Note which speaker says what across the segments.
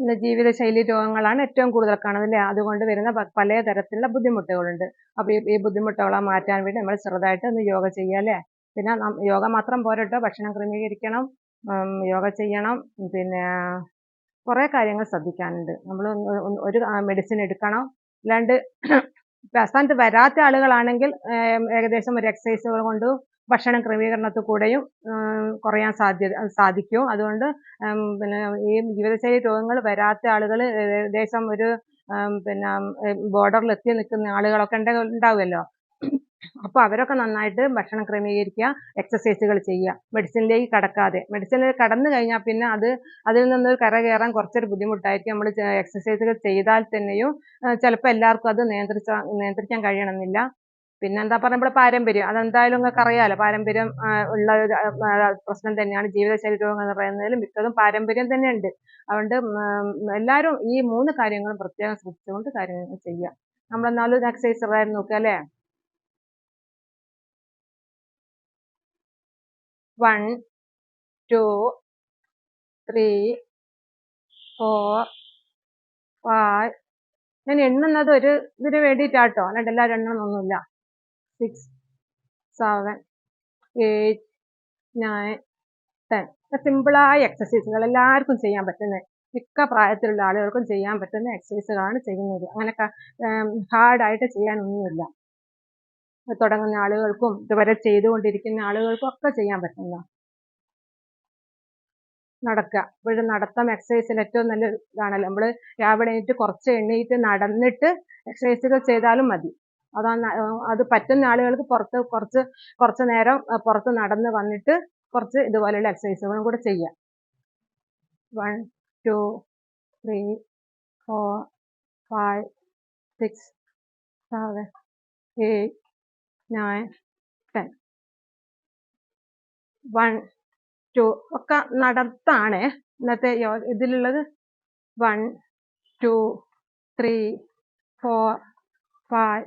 Speaker 1: ഇന്ന് ജീവിതശൈലി രോഗങ്ങളാണ് ഏറ്റവും കൂടുതൽ കാണുന്നത്. അല്ലേ അതുകൊണ്ട് വരുന്ന പല തരത്തിലുള്ള ബുദ്ധിമുട്ടുകളുണ്ട്. അപ്പോൾ ഈ ബുദ്ധിമുട്ടുകളെ മാറ്റാൻ വേണ്ടി നമ്മൾ ചെറുതായിട്ട് ഒന്ന് യോഗ ചെയ്യുക പിന്നെ യോഗ മാത്രം പോരട്ടോ. ഭക്ഷണം ക്രമീകരിക്കണം യോഗ ചെയ്യണം. പിന്നെ കുറേ കാര്യങ്ങൾ ശ്രദ്ധിക്കാനുണ്ട്. നമ്മൾ ഒരു മെഡിസിൻ എടുക്കണം. അല്ലാണ്ട് പ്രസ്ഥാനത്ത് വരാത്ത ആളുകളാണെങ്കിൽ ഏകദേശം ഒരു എക്സസൈസുകൾ കൊണ്ട് ഭക്ഷണ ക്രമീകരണത്തിൽ കൂടെയും കുറയാൻ സാധ്യത സാധിക്കും. അതുകൊണ്ട് പിന്നെ ഈ ജീവിതശൈലി രോഗങ്ങൾ വരാത്ത ആളുകൾ ഏകദേശം ഒരു പിന്നെ ബോർഡറിൽ എത്തി നിൽക്കുന്ന ആളുകളൊക്കെ ഉണ്ട ഉണ്ടാവുമല്ലോ. അപ്പോൾ അവരൊക്കെ നന്നായിട്ട് ഭക്ഷണം ക്രമീകരിക്കുക എക്സസൈസുകൾ ചെയ്യുക. മെഡിസിനിലേക്ക് കടക്കാതെ. മെഡിസിനിൽ കടന്നു കഴിഞ്ഞാൽ പിന്നെ അത് അതിൽ നിന്ന് കര കയറാൻ കുറച്ചൊരു ബുദ്ധിമുട്ടായിരിക്കും. നമ്മൾ എക്സസൈസുകൾ ചെയ്താൽ തന്നെയും ചിലപ്പോൾ എല്ലാവർക്കും അത് നിയന്ത്രിച്ച നിയന്ത്രിക്കാൻ കഴിയണമെന്നില്ല. പിന്നെന്താ പറയുക നമ്മുടെ പാരമ്പര്യം. അതെന്തായാലും നിങ്ങൾക്ക് അറിയാലോ പാരമ്പര്യം ഉള്ള ഒരു പ്രശ്നം തന്നെയാണ് ജീവിതശൈലി രോഗങ്ങൾ എന്ന് പറയുന്നതിൽ മിക്കതും പാരമ്പര്യം തന്നെയുണ്ട്. അതുകൊണ്ട് എല്ലാവരും ഈ മൂന്ന് കാര്യങ്ങളും പ്രത്യേകം ശ്രദ്ധിച്ചുകൊണ്ട് കാര്യങ്ങൾ ചെയ്യുക. നമ്മളെന്നാലും എക്സസൈസ് നോക്കുക അല്ലേ? One two three four five ഞാൻ എണ്ണുന്നത് ഒരു ഇതിന് വേണ്ടിയിട്ടാട്ടോ. അല്ലാണ്ട് എല്ലാവരും എണ്ണണമെന്നൊന്നുമില്ല six seven eight nine ten സിമ്പിളായ എക്സസൈസുകൾ എല്ലാവർക്കും ചെയ്യാൻ പറ്റുന്ന മിക്ക പ്രായത്തിലുള്ള ആളുകൾക്കും ചെയ്യാൻ പറ്റുന്ന എക്സസൈസുകളാണ് ചെയ്യുന്നത്. അങ്ങനെ ഹാർഡായിട്ട് ചെയ്യാനൊന്നുമില്ല തുടങ്ങുന്ന ആളുകൾക്കും ഇതുവരെ ചെയ്തുകൊണ്ടിരിക്കുന്ന ആളുകൾക്കും ഒക്കെ ചെയ്യാൻ പറ്റുന്ന. നടക്കുക ഇപ്പോഴും നടത്തം എക്സസൈസിൽ ഏറ്റവും നല്ല ഇതാണല്ലോ. നമ്മൾ രാവിലെ എണീറ്റ് കുറച്ച് എണ്ണീറ്റ് നടന്നിട്ട് എക്സസൈസുകൾ ചെയ്താലും മതി. അതാണ് അത് പറ്റുന്ന ആളുകൾക്ക് പുറത്ത് കുറച്ച് കുറച്ച് നേരം പുറത്ത് നടന്ന് വന്നിട്ട് കുറച്ച് ഇതുപോലെയുള്ള എക്സസൈസുകളും കൂടെ ചെയ്യാം. One two three four five six seven eight nine ten one two ഒക്കെ നടത്താണ് ഇന്നത്തെ ഇതിലുള്ളത്. One two three four five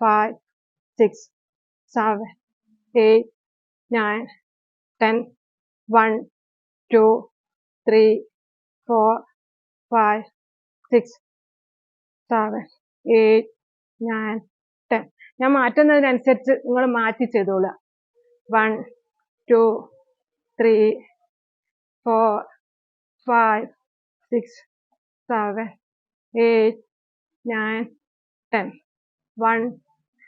Speaker 1: five six seven eight nine ten one two three four five six seven eight nine ten one two three four five six seven eight nine ten one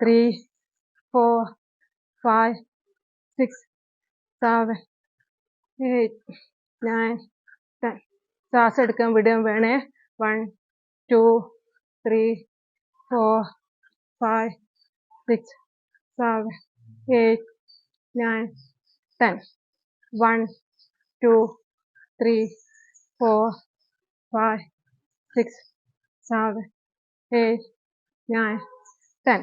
Speaker 1: three four five six seven eight nine ten one two three four five six seven eight nine ten one two three four five six seven eight nine ten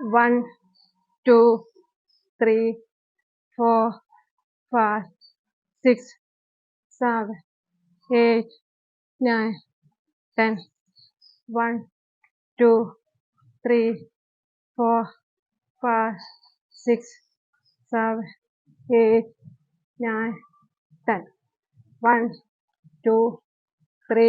Speaker 1: one two three four five six seven eight nine ten one two three four five six seven eight nine ten one two three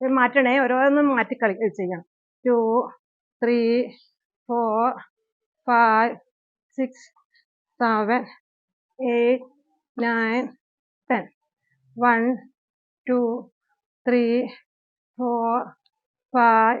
Speaker 1: മാറ്റണേ ഓരോന്നും ചെയ്യണം two three four five six seven eight nine ten one two three four five six seven eight nine ten one two three four five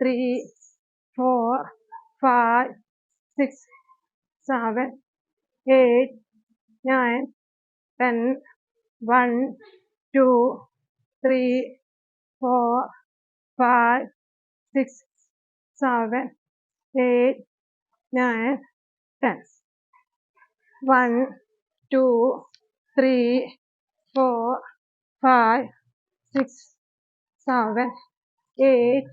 Speaker 1: three four five six seven eight nine ten one two three four five six seven eight nine ten one two three four five six seven eight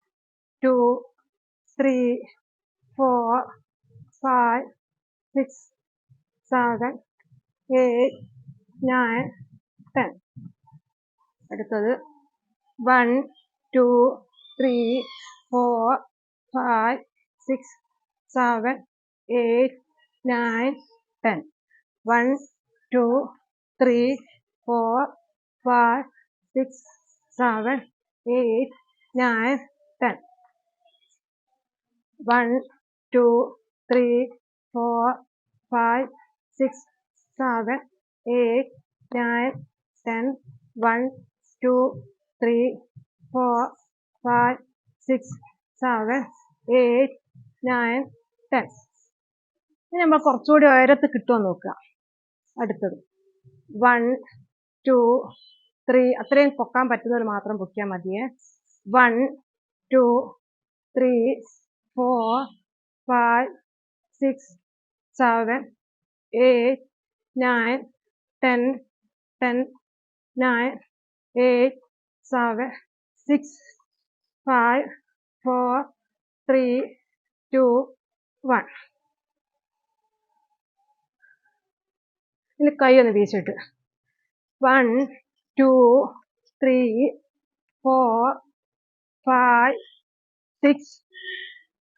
Speaker 1: അടുത്തത്. One two three four five six seven eight nine ten one two three four five six seven eight nine ten one two three four five six seven eight nine ten one two three four five six seven eight nine ten. ഇനി നമ്മൾ കുറച്ചുകൂടി ഉയരത്ത് കിട്ടുമോ നോക്കുക. അടുത്തത്. One two three അത്രയും പൊക്കാൻ പറ്റുന്നവർ മാത്രം പൊക്കിയാൽ മതിയേ. One two three four five six seven eight nine ten ten nine eight seven six five four three two one ഇനി കൈ ഒന്ന് വീശിട്ട്. One two three four five six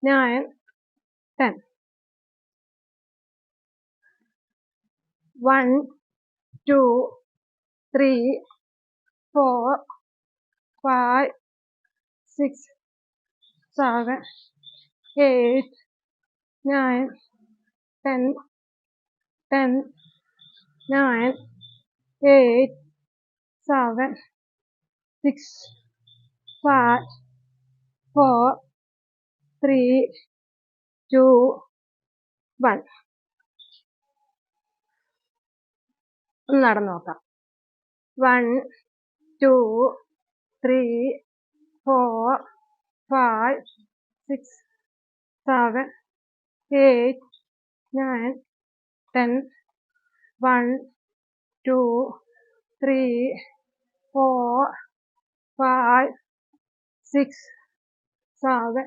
Speaker 1: 9, 10. 1, 2, 3, 4, 5, 6, 7, 8, 9, 10, 10, 9, 8, 7, 6, 5, 4, three two one ഒന്ന് നടന്നു നോക്കാം. One two three four five six seven eight nine ten one two three four five six seven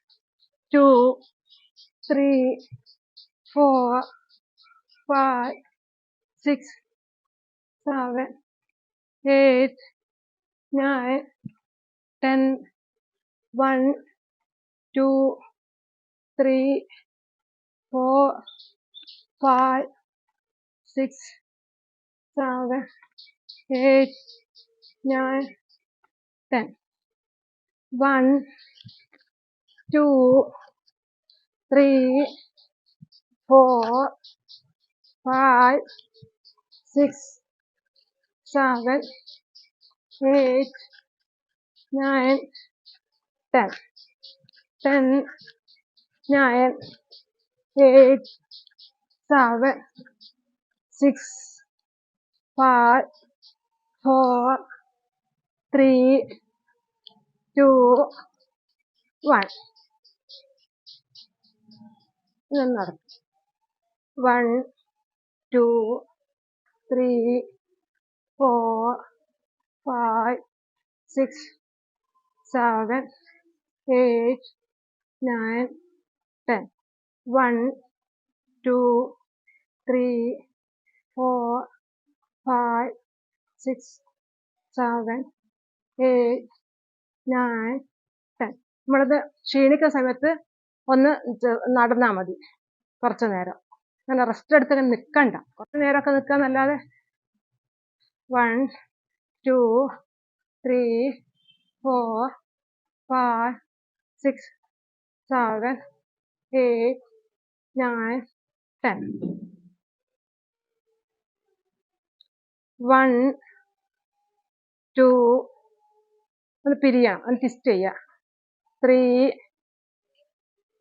Speaker 1: two, three, four, five, six, seven, eight, nine, ten, one, two, three, four, five, six, seven, eight, nine, ten. One, two, three, four, five, six, seven, eight, nine, ten. Ten, nine, eight, seven, six, five, four, three, two, one. ഇതൊന്ന് നടക്കും one two three four five six seven eight nine ten one two three four five six seven eight nine ten നമ്മളത് ക്ഷീണിക്കുന്ന സമയത്ത് ഒന്ന് നടന്നാൽ മതി. കുറച്ചു നേരം. അങ്ങനെ റെസ്റ്റ് എടുത്ത് നിൽക്കണ്ട കുറച്ച് നേരമൊക്കെ നിൽക്കാന്നല്ലാതെ one two three four five six seven eight nine ten one two ഒന്ന് പിരിയണം ഒന്ന് ട്വിസ്റ്റ് ചെയ്യുക three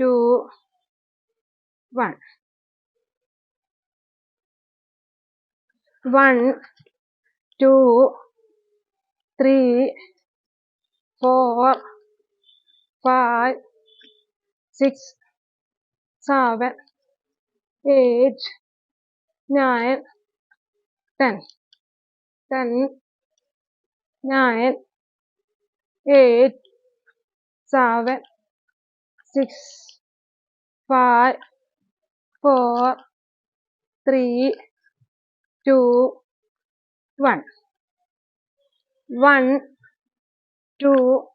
Speaker 1: two, one. One, two, three, four, five, six, seven, eight, nine, ten. Ten, nine, eight, seven, six, five, four, three, two, one. One, two,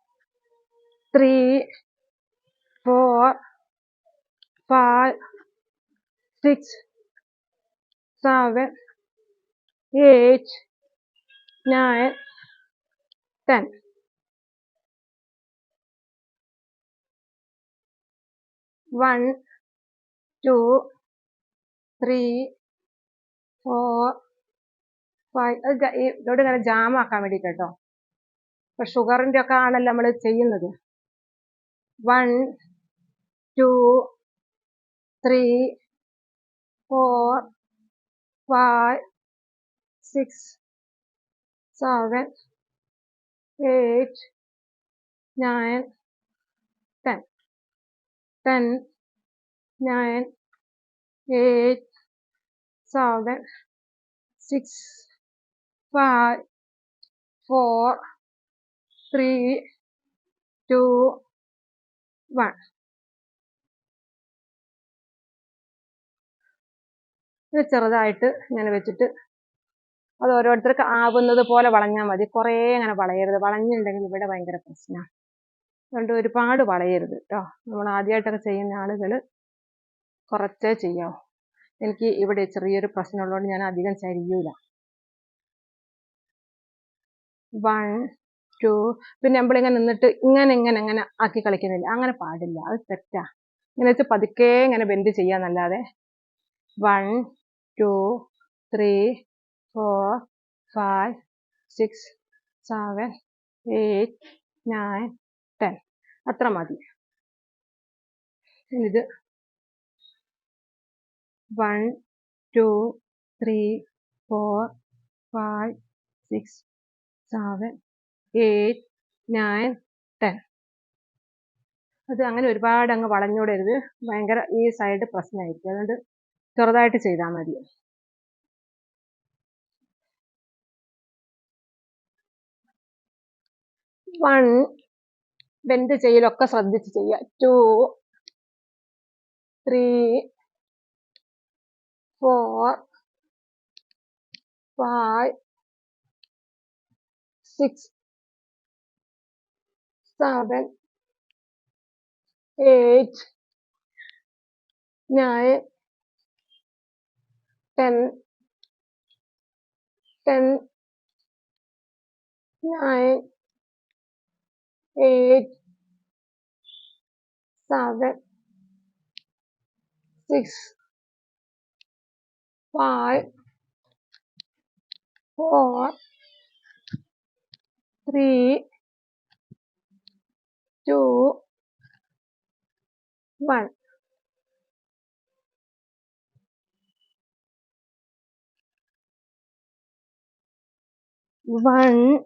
Speaker 1: three, four, five, six, seven, eight, nine, ten. One, two three four five ഇതോട് ഇങ്ങനെ jam ആക്കാൻ വേണ്ടിയിട്ട് കേട്ടോ ഇപ്പൊ ഷുഗറിന്റെ ഒക്കെ ആണല്ലോ നമ്മൾ ചെയ്യുന്നത്. One two three four five six seven eight nine ten nine eight, seven, six, five, four, three, two, one. ഇത് ചെറുതായിട്ട് ഇങ്ങനെ വെച്ചിട്ട് അത് ഓരോരുത്തർക്ക് ആവുന്നത് പോലെ വളഞ്ഞാൽ മതി. കുറേ അങ്ങനെ വളയരുത്. വളഞ്ഞിട്ടുണ്ടെങ്കിൽ ഇവിടെ ഭയങ്കര പ്രശ്നമാണ് അതുകൊണ്ട് ഒരുപാട് വളയരുത് കേട്ടോ നമ്മൾ ആദ്യമായിട്ടൊക്കെ ചെയ്യുന്ന ആളുകൾ കുറച്ചേ ചെയ്യാവൂ. എനിക്ക് ഇവിടെ ചെറിയൊരു പ്രശ്നമുള്ളതുകൊണ്ട് ഞാൻ അധികം ചരിയൂല. വൺ ടു പിന്നെ നമ്മളിങ്ങനെ നിന്നിട്ട് ഇങ്ങനെ ഇങ്ങനെ ഇങ്ങനെ ആക്കി കളിക്കുന്നില്ല അങ്ങനെ പാടില്ല. അത് തെറ്റാ. ഇങ്ങനെ വെച്ച് പതുക്കെ ഇങ്ങനെ bend ചെയ്യാന്നല്ലാതെ. One two three four five six seven eight nine ten അത്ര മതി. ഇത് one two three four five six seven eight nine ten അത് അങ്ങനെ ഒരുപാട് അങ്ങ് വളഞ്ഞോടരുത്. ഭയങ്കര ഈ സൈഡ് പ്രശ്നമായിരിക്കും അതുകൊണ്ട് ചെറുതായിട്ട് ചെയ്താൽ മതി. വൺ ബെൻഡ് ചെയ്യലൊക്കെ ശ്രദ്ധിച്ച് ചെയ്യുക two three four five six seven, eight, nine, ten, ten, nine, eight, seven, six, five, four, three, two, one. One,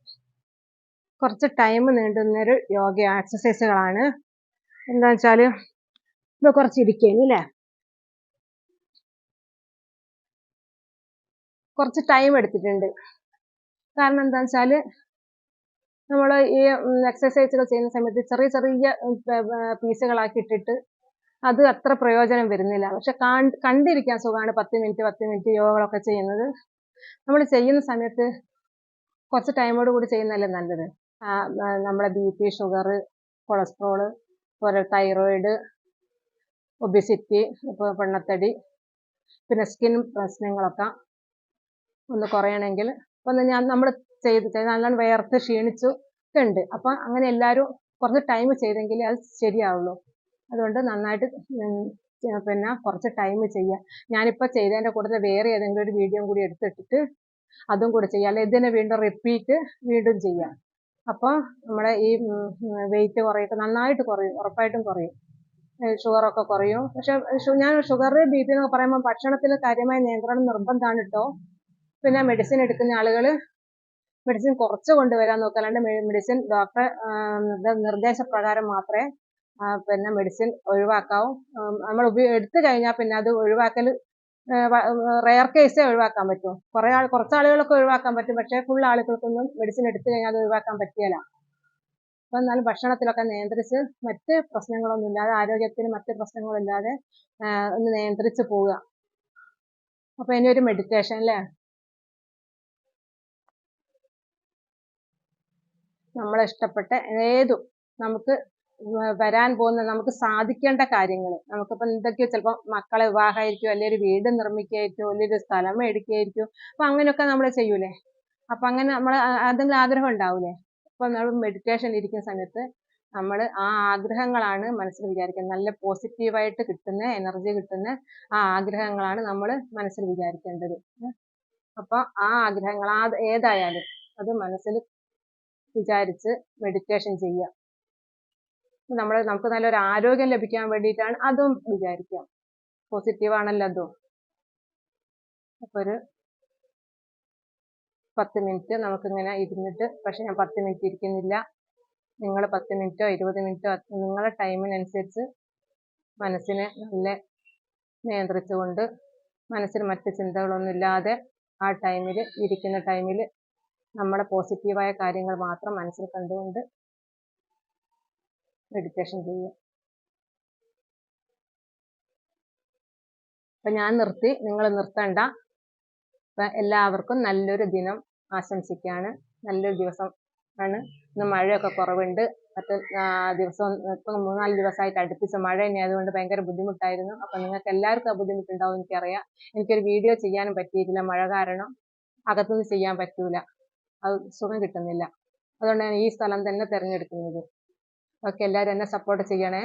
Speaker 1: കുറച്ച് ടൈം നീണ്ടുന്നൊരു യോഗ എക്സസൈസുകളാണ് എന്താ വെച്ചാൽ ഇത് കുറച്ച് ഇരിക്കുന്നു അല്ലേ കുറച്ച് ടൈം എടുത്തിട്ടുണ്ട്. കാരണം എന്താ വെച്ചാൽ നമ്മൾ ഈ എക്സസൈസുകൾ ചെയ്യുന്ന സമയത്ത് ചെറിയ ചെറിയ പീസുകളാക്കി ഇട്ടിട്ട് അത് അത്ര പ്രയോജനം വരുന്നില്ല. പക്ഷെ കണ്ടിരിക്കാൻ സുഖമാണ് പത്ത് മിനിറ്റ് പത്ത് മിനിറ്റ് യോഗകളൊക്കെ ചെയ്യുന്നത്. നമ്മൾ ചെയ്യുന്ന സമയത്ത് കുറച്ച് ടൈമോട് കൂടി ചെയ്യുന്നതല്ലേ നല്ലത്. നമ്മുടെ ബി പി ഷുഗർ കൊളസ്ട്രോൾ അതുപോലെ തൈറോയിഡ് ഒബിസിറ്റി ഇപ്പോൾ പെണ്ണത്തടി പിന്നെ സ്കിൻ പ്രശ്നങ്ങളൊക്കെ ഒന്ന് കുറയണമെങ്കിൽ ഒന്ന് ഞാൻ നമ്മൾ ചെയ്ത് നല്ലോണം വിയർത്ത് ക്ഷീണിച്ചു ഉണ്ട് അപ്പം അങ്ങനെ എല്ലാവരും കുറച്ച് ടൈം ചെയ്തെങ്കിൽ അത് ശരിയാവുള്ളൂ. അതുകൊണ്ട് നന്നായിട്ട് പിന്നെ കുറച്ച് ടൈം ചെയ്യുക ഞാനിപ്പോൾ ചെയ്തതിന്റെ കൂടുതൽ വേറെ ഏതെങ്കിലും ഒരു വീഡിയോ കൂടി എടുത്തിട്ടിട്ട് അതും കൂടെ ചെയ്യുക അല്ലെങ്കിൽ ഇതിനെ വീണ്ടും റിപ്പീറ്റ് വീണ്ടും ചെയ്യാം. അപ്പോൾ നമ്മുടെ ഈ വെയിറ്റ് കുറയൊക്കെ നന്നായിട്ട് കുറയും ഉറപ്പായിട്ടും കുറയും. ഷുഗറൊക്കെ കുറയും. പക്ഷെ ഞാൻ ഷുഗർ ബി പി എന്നൊക്കെ പറയുമ്പോൾ ഭക്ഷണത്തിൽ കാര്യമായ നിയന്ത്രണം നിർബന്ധമാണ് കേട്ടോ പിന്നെ മെഡിസിൻ എടുക്കുന്ന ആളുകൾ മെഡിസിൻ കുറച്ച് കൊണ്ടുവരാൻ നോക്കുക. അല്ലാണ്ട് മെഡിസിൻ ഡോക്ടറെ നിർദ്ദേശപ്രകാരം മാത്രമേ പിന്നെ മെഡിസിൻ ഒഴിവാക്കാവൂ. നമ്മൾ എടുത്തു കഴിഞ്ഞാൽ പിന്നെ അത് ഒഴിവാക്കൽ റെയർ കേസേ ഒഴിവാക്കാൻ പറ്റൂ. കുറേ ആൾ കുറച്ച് ആളുകളൊക്കെ ഒഴിവാക്കാൻ പറ്റും. പക്ഷേ ഫുൾ ആളുകൾക്കൊന്നും മെഡിസിൻ എടുത്തു കഴിഞ്ഞാൽ അത് ഒഴിവാക്കാൻ പറ്റിയല്ല അപ്പം എന്നാലും ഭക്ഷണത്തിലൊക്കെ നിയന്ത്രിച്ച് മറ്റ് പ്രശ്നങ്ങളൊന്നും ഇല്ലാതെ ആരോഗ്യത്തിന് മറ്റ് പ്രശ്നങ്ങളില്ലാതെ ഒന്ന് നിയന്ത്രിച്ച് പോവുക. അപ്പോൾ ഇനി ഒരു മെഡിറ്റേഷൻ അല്ലേ നമ്മളെ ഇഷ്ടപ്പെട്ട ഏതും നമുക്ക് വരാൻ പോകുന്ന നമുക്ക് സാധിക്കേണ്ട കാര്യങ്ങൾ നമുക്കിപ്പോൾ എന്തൊക്കെയോ ചിലപ്പോൾ മക്കളെ വിവാഹമായിരിക്കും അല്ലെങ്കിൽ ഒരു വീട് നിർമ്മിക്കുകയായിരിക്കും അല്ലെങ്കിൽ ഒരു സ്ഥലം മേടിക്കുകയായിരിക്കും. അപ്പം അങ്ങനെയൊക്കെ നമ്മൾ ചെയ്യൂലേ? അപ്പം അങ്ങനെ നമ്മൾ എന്തെങ്കിലും ആഗ്രഹം ഉണ്ടാവൂലേ? അപ്പോൾ നമ്മൾ മെഡിറ്റേഷൻ ഇരിക്കുന്ന സമയത്ത് നമ്മൾ ആ ആഗ്രഹങ്ങളാണ് മനസ്സിൽ വിചാരിക്കുന്നത്. നല്ല പോസിറ്റീവായിട്ട് കിട്ടുന്ന എനർജി കിട്ടുന്ന ആ ആഗ്രഹങ്ങളാണ് നമ്മൾ മനസ്സിൽ വിചാരിക്കേണ്ടത്. അപ്പോൾ ആ ആഗ്രഹങ്ങൾ ഏതായാലും അത് മനസ്സിൽ വിചാരിച്ച് മെഡിറ്റേഷൻ ചെയ്യുക. നമ്മൾ നമുക്ക് നല്ലൊരു ആരോഗ്യം ലഭിക്കാൻ വേണ്ടിയിട്ടാണ് അതും വിചാരിക്കാം പോസിറ്റീവ് ആണല്ലോ അതും. അപ്പൊ ഒരു പത്ത് മിനിറ്റ് നമുക്കിങ്ങനെ ഇരുന്നിട്ട് പക്ഷെ ഞാൻ പത്ത് മിനിറ്റ് ഇരിക്കുന്നില്ല. നിങ്ങൾ പത്ത് മിനിറ്റോ ഇരുപത് മിനിറ്റോ നിങ്ങളുടെ ടൈമിനനുസരിച്ച് മനസ്സിനെ നല്ല നിയന്ത്രിച്ചുകൊണ്ട് മനസ്സിൽ മറ്റ് ചിന്തകളൊന്നും ഇല്ലാതെ ആ ടൈമിൽ ഇരിക്കുന്ന ടൈമിൽ നമ്മുടെ പോസിറ്റീവായ കാര്യങ്ങൾ മാത്രം മനസ്സിൽ കണ്ടുകൊണ്ട് മെഡിറ്റേഷൻ ചെയ്യുക. അപ്പം ഞാൻ നിർത്തി. നിങ്ങൾ നിർത്തണ്ട. അപ്പം എല്ലാവർക്കും നല്ലൊരു ദിനം ആശംസിക്കുകയാണ് നല്ലൊരു ദിവസം ആണ്. ഇന്ന് മഴയൊക്കെ കുറവുണ്ട്. മറ്റ് ദിവസം ഇപ്പം മൂന്നാൽ ദിവസമായിട്ട് അടുപ്പിച്ച മഴ തന്നെ ആയതുകൊണ്ട് ഭയങ്കര ബുദ്ധിമുട്ടായിരുന്നു. അപ്പം നിങ്ങൾക്ക് എല്ലാവർക്കും ആ ബുദ്ധിമുട്ടുണ്ടാവും എനിക്കറിയാം. എനിക്കൊരു വീഡിയോ ചെയ്യാനും പറ്റിയിട്ടില്ല. മഴ കാരണം അകത്തുനിന്ന് ചെയ്യാൻ പറ്റൂല. അത് സുഖം കിട്ടുന്നില്ല. അതുകൊണ്ട് ഞാൻ ഈ സ്ഥലം തന്നെ തിരഞ്ഞെടുക്കുന്നത്. ഓക്കെ എല്ലാവരും എന്നെ സപ്പോർട്ട് ചെയ്യണേ.